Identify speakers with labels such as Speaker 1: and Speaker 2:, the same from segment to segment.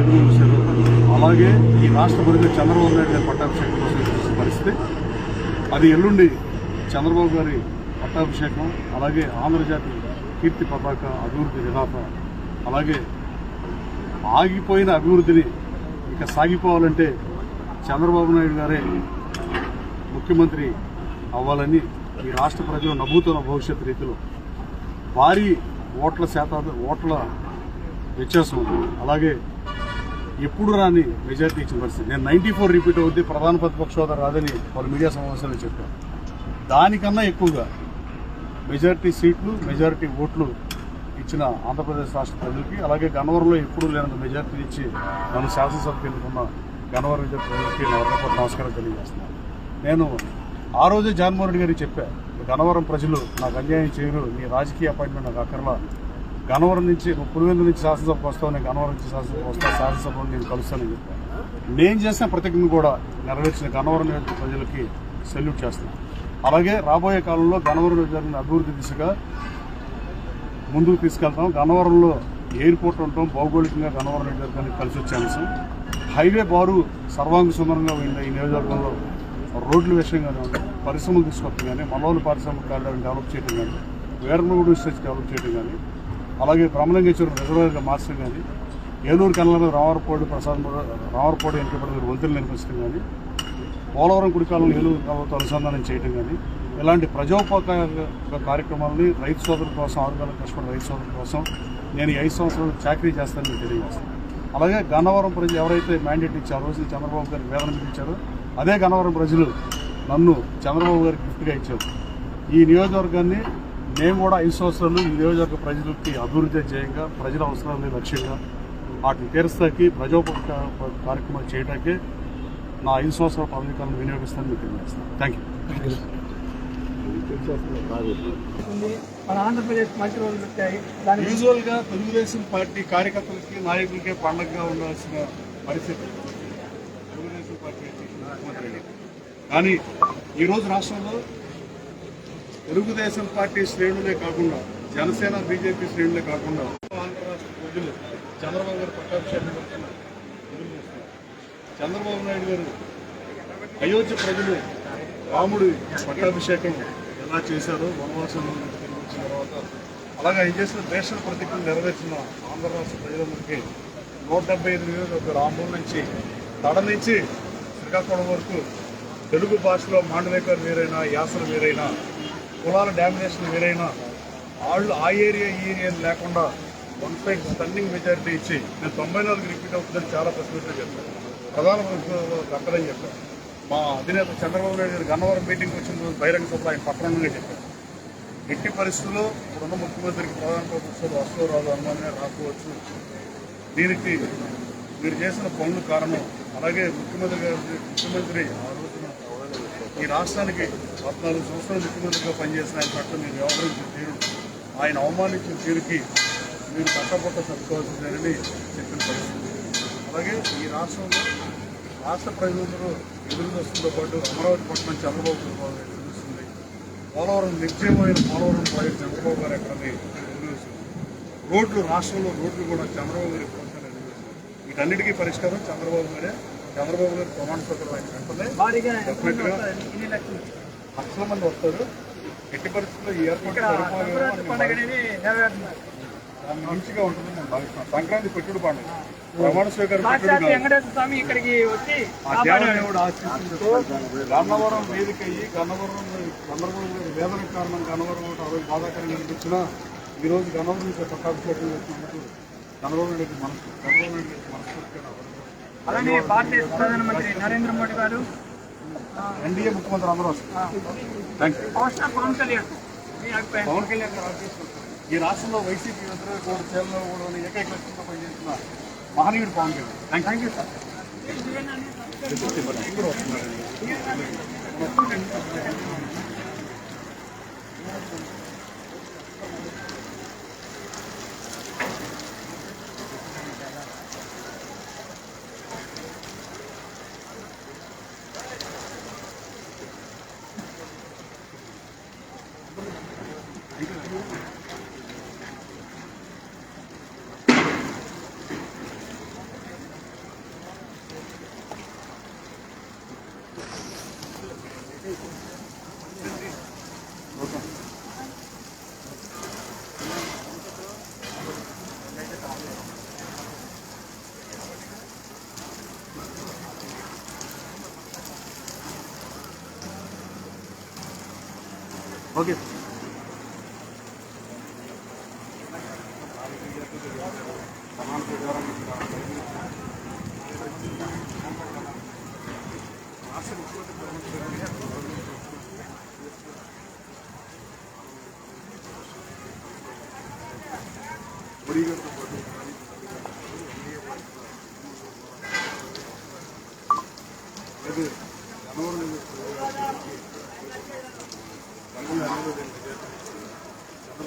Speaker 1: ఎదురు చూశారు అలాగే ఈ రాష్ట్ర ప్రజలు చంద్రబాబు నాయుడు గారి పట్టాభిషేకం కోసం పరిస్థితి. అది ఎల్లుండి చంద్రబాబు గారి పట్టాభిషేకం అలాగే ఆంధ్రజాతి కీర్తి పతాక అభివృద్ధి విధాత అలాగే ఆగిపోయిన అభివృద్ధిని ఇక సాగిపోవాలంటే చంద్రబాబు నాయుడు గారే ముఖ్యమంత్రి అవ్వాలని ఈ రాష్ట్ర ప్రజలు నవ్వుతున్న భవిష్యత్ రీతిలో భారీ ఓట్ల శాతం ఓట్ల వ్యత్యాసం ఉంది. అలాగే ఎప్పుడు రాని మెజార్టీ ఇచ్చిన పరిస్థితి. నేను నైన్టీ ఫోర్ రిపీట్ అవుద్ది ప్రధాన ప్రతిపక్ష హోదా రాదని పలు మీడియా సమావేశాలు చెప్పారు. దానికన్నా ఎక్కువగా మెజారిటీ సీట్లు మెజారిటీ ఓట్లు ఇచ్చిన ఆంధ్రప్రదేశ్ రాష్ట్ర ప్రజలకి అలాగే గన్నవరంలో ఎప్పుడూ లేనంత మెజార్టీ ఇచ్చి నన్ను శాసనసభకు ఎన్నుకున్న గన్నవరం విజయ ప్రజలకి నా నమస్కారం తెలియజేస్తున్నాను. నేను ఆ రోజే జగన్మోహన్ రెడ్డి గారికి చెప్పాను గన్నవరం ప్రజలు నాకు అన్యాయం చేయరు నీ రాజకీయ అపాయింట్మెంట్ నాకు అక్కర్లా గన్నవరం నుంచి పులివెందు నుంచి శాసనసభకు వస్తావు నేను గనవరం నుంచి శాసనసభకు వస్తా శాసనసభలో నేను కలుస్తానని చెప్పాను నేను చేసిన ప్రతిజ్ఞ కూడా నెరవేర్చిన గన్నవరం ప్రజలకి సెల్యూట్ చేస్తున్నాను అలాగే రాబోయే కాలంలో గన్నవరం జరిగిన అభివృద్ధి దిశగా ముందుకు తీసుకెళ్తాం. గన్నవరంలో ఎయిర్పోర్ట్ ఉండటం భౌగోళికంగా గన్నవరం నియోజకవర్గానికి కలిసి వచ్చే అంశం. హైవే బారు సర్వాంగ సుందరంగా ఉంది ఈ నియోజకవర్గంలో రోడ్ల విషయం కానివ్వండి పరిశ్రమలు తీసుకొస్తాం కానీ మనోళ్ళు పారిశ్రామిక కారిడార్ని డెవలప్ చేయడం కానీ వేరనగూడు రీసెర్చ్ డెవలప్ చేయడం కానీ అలాగే బ్రహ్మలింగేశ్వరం రిజర్వాయర్గా మార్చడం కానీ ఏలూరు కన్నల మీద ప్రసాద్ రామవరపోడు వెనుకబడి వంతులు నిర్మించడం కానీ పోలవరం కుడికాలను ఏలూరు ప్రభుత్వం అనుసంధానం చేయడం కానీ ఇలాంటి ప్రజోపకార కార్యక్రమాలని రైతు సోదరుల కోసం ఆరుగాల కష్టపడే రైతు సోదరుల కోసం నేను ఐదు సంవత్సరాలు చాకరీ చేస్తానని మీకు తెలియజేస్తాను. అలాగే గన్నవరం ప్రజలు ఎవరైతే మ్యాండేట్ ఇచ్చారో రోజు చంద్రబాబు గారికి వేదన ఇచ్చారో అదే గన్నవరం ప్రజలు నన్ను చంద్రబాబు గారికి గిఫ్ట్గా ఇచ్చారు. ఈ నియోజకవర్గాన్ని మేము కూడా ఐదు సంవత్సరాలు ఈ నియోజకవర్గ ప్రజలకి అభివృద్ధి ధ్యేయంగా ప్రజల అవసరాలని లక్ష్యంగా వాటిని తీరుస్తాకి ప్రజోపకార కార్యక్రమాలు చేయడానికే నా ఐదు సంవత్సరాల పదవీకాలను వినియోగిస్తానని మీకు తెలియజేస్తాను. థ్యాంక్ యూ
Speaker 2: మన ఆంధ్రప్రదేశ్ మంచి రోజులు వచ్చాయి. దాని
Speaker 1: యూజువల్గా తెలుగుదేశం పార్టీ కార్యకర్తలకి నాయకులకి పండగగా ఉండాల్సిన పరిస్థితి తెలుగుదేశం పార్టీ. కానీ ఈరోజు రాష్ట్రంలో తెలుగుదేశం పార్టీ శ్రేణులే కాకుండా జనసేన బీజేపీ శ్రేణులే కాకుండా ఆంధ్ర రాష్ట్ర ప్రజలు చంద్రబాబు గారు పట్టాభిషేకం చంద్రబాబు నాయుడు గారు అయోధ్య ప్రజలు రాముడి పట్టాభిషేకం ఎలా చేశారో వనవాసం వచ్చిన తర్వాత అలాగే ఆయన చేసిన దేశ ప్రతిజ్ఞలు నెరవేర్చిన ఆంధ్ర రాష్ట్ర ప్రజలందరికీ నూట డెబ్బై ఐదు నియోజకవర్గ రామూరు నుంచి తడ నుంచి శ్రీకాకుళం వరకు తెలుగు భాషలో మాండలేకర్ వేరైనా యాసలు వేరైనా కులాల డామినేషన్ వేరైనా వాళ్ళు ఆ ఏరియా ఈ ఏరియా అని లేకుండా వన్ సైడ్ స్టన్నింగ్ మెజారిటీ ఇచ్చి నేను తొంభై నాలుగు రిపీట్ అవుతుందని చాలా ప్రశ్నలు చెప్పాను ప్రధాన దక్కదని చెప్పాను మా అధినేత చంద్రబాబు నాయుడు గారు గన్నవరం మీటింగ్ వచ్చిన రోజు బహిరంగ సభలో ఆయన పట్టణంగా చెప్పారు. ఎట్టి పరిస్థితుల్లో ఇప్పుడున్న ముఖ్యమంత్రికి ప్రధాన ప్రతిష్టలు వస్తూ రాదు అనుమానమే రాకపోవచ్చు. దీనికి మీరు చేసిన పనులు కారణం అలాగే ముఖ్యమంత్రి గారు ముఖ్యమంత్రి ఆ ఈ రాష్ట్రానికి పద్నాలుగు సంవత్సరాలు ముఖ్యమంత్రిగా పనిచేసిన ఆయన పట్ల మీరు వ్యవహరించిన తీరు. ఆయన అవమానించిన తీరుకి మీరు పట్టపట్ట సర్దుకోవాల్సిందేనని చెప్పిన పరిస్థితి. అలాగే ఈ రాష్ట్రంలో రాష్ట్ర ప్రజలందరూ ఎదురు వస్తుందో పాటు అమరావతి పట్టణం చంద్రబాబు నాయుడు చూస్తుంది? పోలవరం నిర్జీవమైన పోలవరం ప్రాజెక్టు చంద్రబాబు గారు ఎక్కడని ఎదురు రోడ్లు రాష్ట్రంలో రోడ్లు కూడా చంద్రబాబు గారి కోసం ఎదురు వీటన్నిటికీ పరిష్కారం చంద్రబాబు గారే చంద్రబాబు గారి ప్రమాణ స్వీకారం ఆయన వెంటనే
Speaker 2: లక్షలు
Speaker 1: మంది వస్తారు. ఎట్టి పరిస్థితుల్లో ఈ ఏర్పాటు మంచిగా ఉంటుందని నేను భావిస్తున్నాను. సంక్రాంతి పెట్టుడు పండుగ. ప్రమాణ స్వీకారం
Speaker 2: ఇక్కడికి వచ్చి
Speaker 1: గన్నవరం వేదిక అయ్యి గన్నవరం గన్నవరం వేదన కారణం గన్నవరం అరవై బాధాకరంగా అనిపించినా ఈ రోజు గన్నవరం పట్టాభిషేకం చేసినందుకు గన్నవరం మనసు గన్నవరం మనస్ఫూర్తిగా
Speaker 2: అలానే భారతదేశ ప్రధానమంత్రి నరేంద్ర మోడీ గారు
Speaker 1: ఎన్డీఏ ముఖ్యమంత్రి అందరూ
Speaker 2: పవర్ పవన్ కళ్యాణ్ మీ అభిప్రాయం?
Speaker 1: పవన్ కళ్యాణ్ ఈ రాష్ట్రంలో వైసీపీ వ్యతిరేక కూడా కూడా ఏకైక లక్ష్యంగా పనిచేస్తున్న మహనీయుడు Pawan Kalyan. Thank you sir కూడా 거기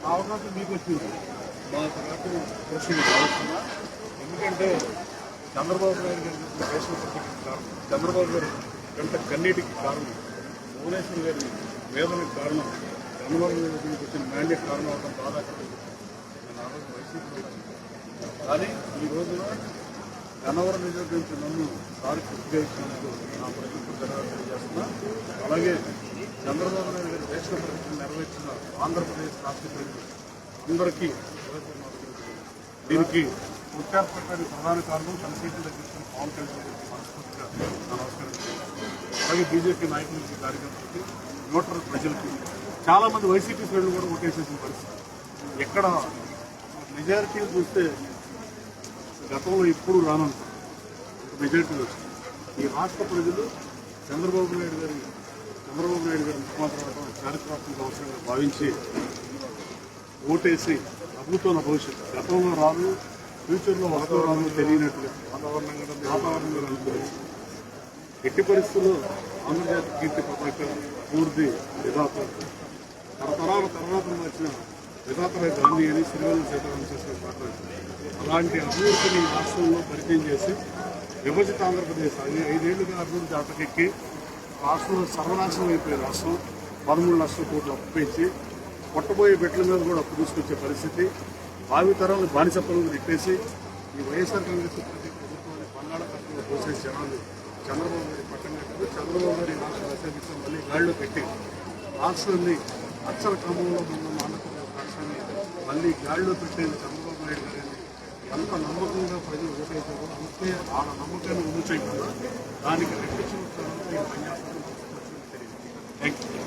Speaker 1: ఆ అవకాశం మీకు వచ్చింది మా తర్వాత ప్రశ్న ఎందుకంటే చంద్రబాబు నాయుడు గారు దేశం చంద్రబాబు గారు గంట కన్నీటికి కారణం? భువనేశ్వర్ గారి వేదనకి కారణం గన్నవరం నాయుడు వచ్చిన మ్యాండేట్ కారణం అవడం బాధాకరం. నేను వైసీపీ కానీ ఈ రోజున గన్నవరం నియోజకవర్గం నన్ను సారి పూర్తిగా నా ప్రజలకు ధన్యవాదాలు చేస్తున్నా అలాగే చంద్రబాబు నాయుడు గారి దేశ ప్రతిష్ఠ నెరవేర్చిన ఆంధ్రప్రదేశ్ రాష్ట్ర ప్రజలు అందరికీ దీనికి ఉత్సాహపడడానికి ప్రధాన కారణం తన సీట్లు తగ్గించిన పవన్ కళ్యాణ్ గారికి మనస్ఫూర్తిగా నమస్కారం. అలాగే బీజేపీ నాయకులకి కార్యకర్తలకి ఓటర్ ప్రజలకి చాలామంది వైసీపీ శ్రేణులు కూడా ఓటేసేసిన పరిస్థితి. ఎక్కడ మెజారిటీ చూస్తే గతంలో ఎప్పుడు రానంత మెజారిటీ వచ్చింది ఈ రాష్ట్ర ప్రజలు చంద్రబాబు నాయుడు గారి చంద్రబాబు నాయుడు గారి ముఖ్యమంత్రి అవడం చారిత్రాత్మక అవసరంగా భావించి ఓటేసి అద్భుతమైన భవిష్యత్తు గతంలో రాను ఫ్యూచర్లో వాతావరణం తెలియనట్లు వాతావరణం వాతావరణం అనుకోవచ్చు ఎట్టి పరిస్థితుల్లో ఆంధ్రజాతి కీర్తి పతాక పూర్తి విధాత. తరతరాల తర్వాత వచ్చిన విధాతల గాంధీ అని శ్రీవల్లి సీతారాం చేసిన మాట్లాడుతుంది అలాంటి అభివృద్ధిని రాష్ట్రంలో పరిచయం చేసి విభజిత ఆంధ్రప్రదేశ్ అది ఐదేళ్ళుగా అభివృద్ధి అటకెక్కి రాష్ట్రంలో సర్వనాశనం అయిపోయే రాష్ట్రం పదమూడు లక్షల కోట్లు అప్పు పెంచి పొట్టబోయే బిడ్డల మీద కూడా అప్పు తీసుకొచ్చే పరిస్థితి భావి తరాలను బానిస పనులు నెట్టేసి ఈ వైఎస్ఆర్ కాంగ్రెస్ పార్టీ ప్రభుత్వాన్ని బంగాళాఖాతంలో పోసేసి జనాలు చంద్రబాబు గారి పట్టం కట్టారు చంద్రబాబు గారి రాష్ట్ర అసెంబ్లీలో మళ్ళీ గాళ్ళు పెట్టి రాష్ట్రాన్ని అక్షర క్రమంలో ఉన్న ఆంధ్రప్రదేశ్ రాష్ట్రాన్ని మళ్ళీ గాళ్ళు పెట్టిన చంద్రబాబు నాయుడు గారిని ఎంత నమ్మకంగా ప్రజలు ఓటేశారో అంతే ఆ నమ్మకాన్ని ఉండు చేయకుండా దానికి రెట్టించిన ఉత్సాహంతో ఈ పనిచేస్తారని తెలియదు. థ్యాంక్ యూ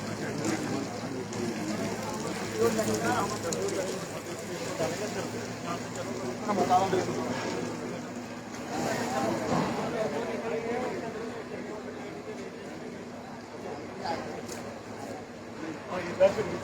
Speaker 1: పదిహేడు మీకు That's what we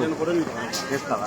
Speaker 1: అండి నేను కూడా
Speaker 3: చేస్తావా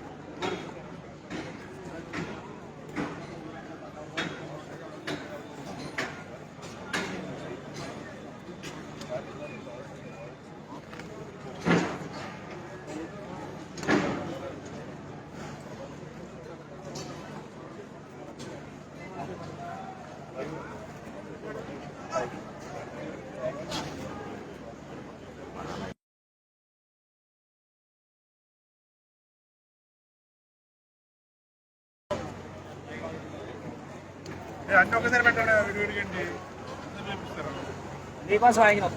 Speaker 1: అంటే ఒకసారి పెట్టండి విడివిడిగండి చూపిస్తారు?
Speaker 2: నీకోసం ఆగిన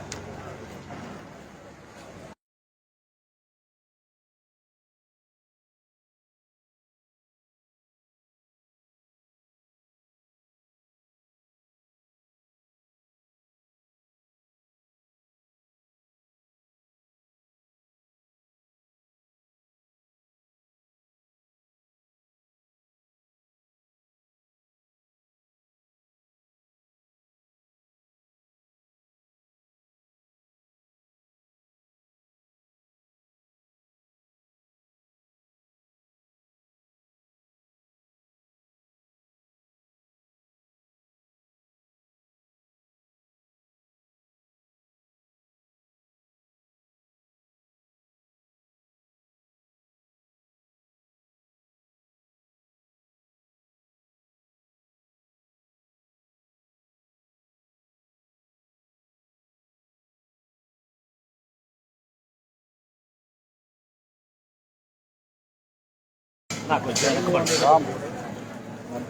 Speaker 2: నాకు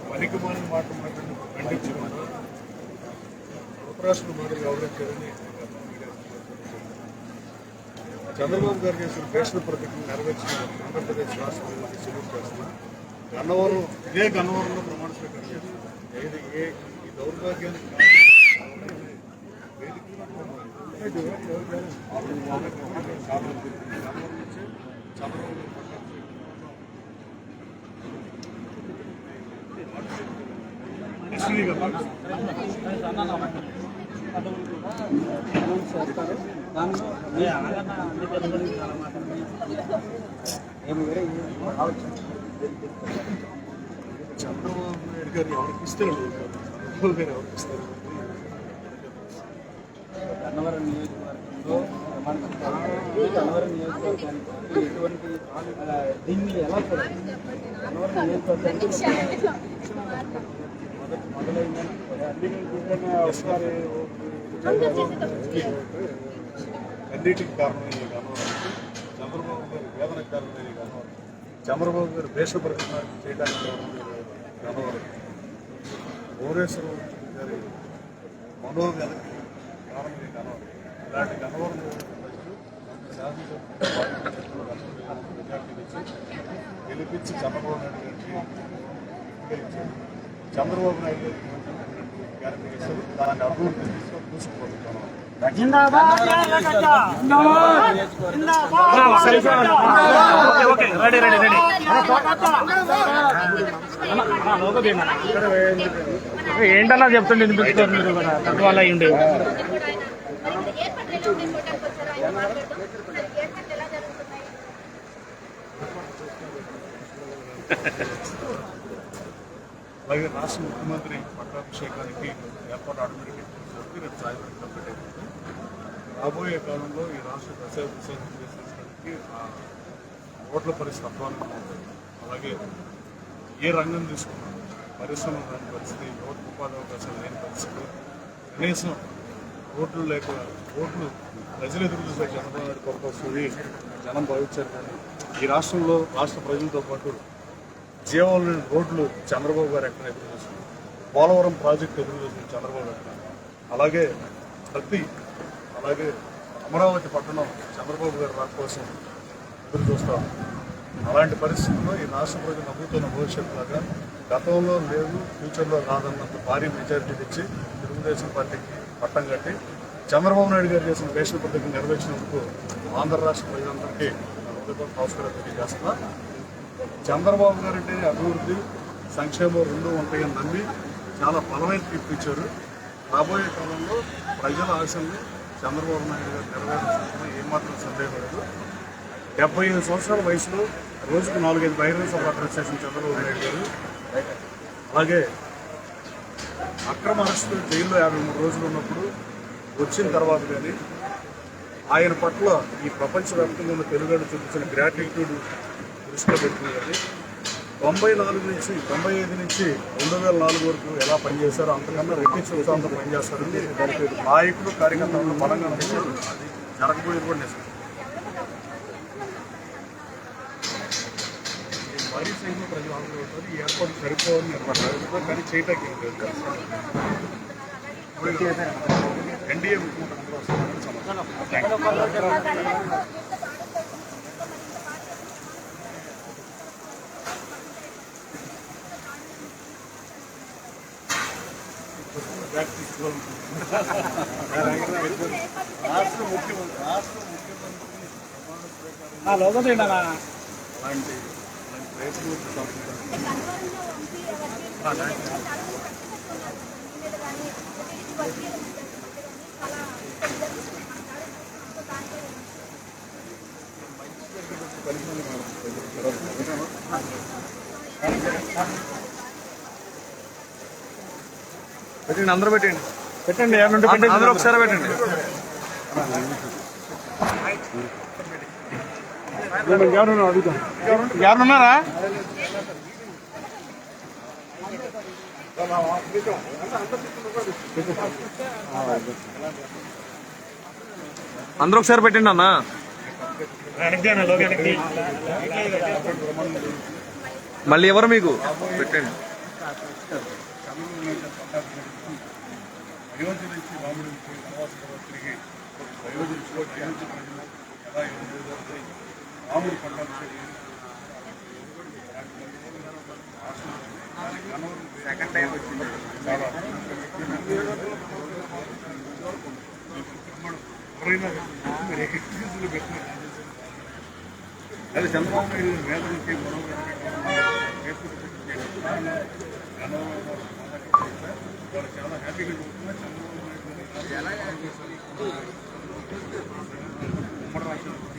Speaker 1: పనికి మాలిన మాట మాట్లాడి ఖండించమని ఉపరాష్ట్ర మాటలు గౌరవించారని చంద్రబాబు గారు చేసిన దేశ ప్రతిజ్ఞ నెరవేర్చిన ఆంధ్రప్రదేశ్ రాష్ట్ర ప్రజలకు సెలవు చేస్తున్నా. గన్నవరం ఇదే గన్నవరంలో ప్రమాణ స్వీకారం చేస్తున్నారు ఏది ఏ ఈ దౌర్భాగ్యానికి చంద్రబాబు ఎస్సీ గారు చంద్రబాబు నాయుడు గారు ఎవరికి ఇస్తారు చంద్రబాబు గారు ఎవరికి ఇస్తారు
Speaker 4: గన్నవరం నియోజకవర్గంలో గన్నవరం నియోజకవర్గానికి ఎటువంటి దీన్ని ఎలా చూడాలి గన్నవరం నియోజకవర్గానికి
Speaker 1: ఒకసారి అన్నిటికి కారణం ఈ గన్నవరం చంద్రబాబు గారి వేదనకు కారణం ఈ గన్నవరం చంద్రబాబు గారు దేశ ప్రకటన చేయడానికి కారణం ఈ గన్నవరం భువనేశ్వరం గారి మనోవ్యధకి ఇలాంటి ఈ గన్నవరం ఇలాంటి గన్నవరం గెలిపించి చంద్రబాబు నాయుడు గారికి చంద్రబాబు నాయుడు దాన్ని అభివృద్ధి తీసుకొని చూసుకుపోతాం
Speaker 2: ఏంటన్నా చెప్తుండే వినిపించుకోరు మీరు కూడా? తక్కువ వల్ల అయ్యి ఉండేవి
Speaker 1: అలాగే రాష్ట్ర ముఖ్యమంత్రి పట్టాభిషేకానికి ఏర్పాటు ఆటోమేటిక్ రేపు సాయంత్రం కంప్లీట్ అయిపోతుంది. రాబోయే కాలంలో ఈ రాష్ట్ర దశ దిశ చేసేసరికి ఓట్ల పరిస్థితి అధ్వానంగా ఉంటుంది అలాగే ఏ రంగం తీసుకున్నా పరిశ్రమ లేని పరిస్థితి యువత ఉపాధి అవకాశాలు లేని పరిస్థితి కనీసం ఓట్లు లేక ఓట్లు ప్రజలు ఎదురు చూసే చంద్రబాబు కొరకు గొప్ప వస్తుంది జనం భావించారు. కానీ ఈ రాష్ట్రంలో రాష్ట్ర ప్రజలతో పాటు జీవంలోని రోడ్లు చంద్రబాబు గారు ఎక్కడ ఎదురు చూస్తున్నారు పోలవరం ప్రాజెక్టు ఎదురు చూస్తుంది చంద్రబాబు ఎక్కడ? అలాగే ప్రతి అలాగే అమరావతి పట్టణం చంద్రబాబు గారు రాక కోసం ఎదురు చూస్తాం అలాంటి పరిస్థితుల్లో ఈ రాష్ట్ర ప్రజలు నమ్ముతున్న భవిష్యత్తు లాగా గతంలో లేదు ఫ్యూచర్లో రాదన్నంత భారీ మెజారిటీ తెచ్చి తెలుగుదేశం పార్టీకి పట్టం కట్టి చంద్రబాబు నాయుడు గారు చేసిన రేషన్ పద్ధతిని నెరవేర్చినందుకు ఆంధ్ర రాష్ట్ర ప్రజలందరికీ నా హృదయపూర్వక తెలియజేస్తున్నా. చంద్రబాబు గారు అంటే అభివృద్ధి సంక్షేమం రెండు ఉంటాయని నమ్మి చాలా బలమైన తీర్పిచ్చారు రాబోయే కాలంలో ప్రజల ఆశల్ని చంద్రబాబు నాయుడు గారు నెరవేర్చడంలో ఏమాత్రం సందేహం లేదు. డెబ్బై ఐదు సంవత్సరాల వయసులో రోజుకు నాలుగైదు బహిరంగ సభ అడ్రస్ చేసిన చంద్రబాబు నాయుడు గారు అలాగే అక్రమ అరెస్టు జైల్లో యాభై మూడు రోజులు ఉన్నప్పుడు వచ్చిన తర్వాత కానీ ఆయన పట్ల ఈ ప్రపంచవ్యాప్తంగా ఉన్న తెలుగుడు చూపించిన గ్రాటిట్యూడ్ దృష్టిలో పెట్టుకుని తొంభై నాలుగు నుంచి తొంభై ఐదు నుంచి రెండు వేల నాలుగు వరకు ఎలా పనిచేశారో అంతకన్నా రెట్టించి ఉత్సాహంతో పనిచేస్తారని దానికి నాయకులు కార్యకర్తలు బలంగా నమ్మారు అది జరగబోయేది కూడా నిజం మరీ భారీ ప్రజలు ఆందోళన ఈ ఏర్పాటు సరిపోవని నిర్వహణ కానీ చేయటానికి ఏం లేదు. ఎన్డీఏ ముఖ్యమంత్రి రాష్ట్ర ముఖ్యమంత్రి రాష్ట్ర ముఖ్యమంత్రి
Speaker 2: లోపల
Speaker 1: అలాంటి అలాంటి ప్రయత్నం సంస్కృతి
Speaker 3: పెట్టండి అందరూ పెట్టండి.
Speaker 2: పెట్టండి ఎవరి పెట్టండి.
Speaker 3: అందరూ ఒకసారి పెట్టండి.
Speaker 2: ఎవరు అడుగుతాం. ఎవరున్నారా?
Speaker 3: అందరూ ఒకసారి పెట్టండి అన్న. మళ్ళీ ఎవరు మీకు? పెట్టండి.
Speaker 1: అయోధ్య నుంచి రాముడి నుంచి వనవాసంలో తిరిగి అయోధ్య నుంచి అయోధ్య ప్రజలు ఎలా జరుగుతాయి రాముడు పట్టాభిషేకం సెకండ్ టైం వచ్చింది. చాలా ఎవరైనా మీరు ఎక్స్క్యూజులు పెట్టిన అది చంద్రబాబు నాయుడు వాళ్ళు చాలా హ్యాపీగా చెబుతున్నారు చంద్రబాబు నాయుడు గారు ఉమ్మడి రాష్ట్రంలో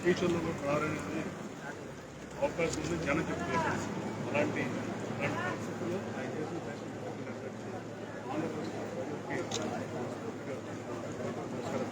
Speaker 1: ఫ్యూచర్లో కూడా రావాలనేది అవకాశం ఉంది జనం చెప్తున్నారు అలాంటి అలాంటి పరిస్థితుల్లో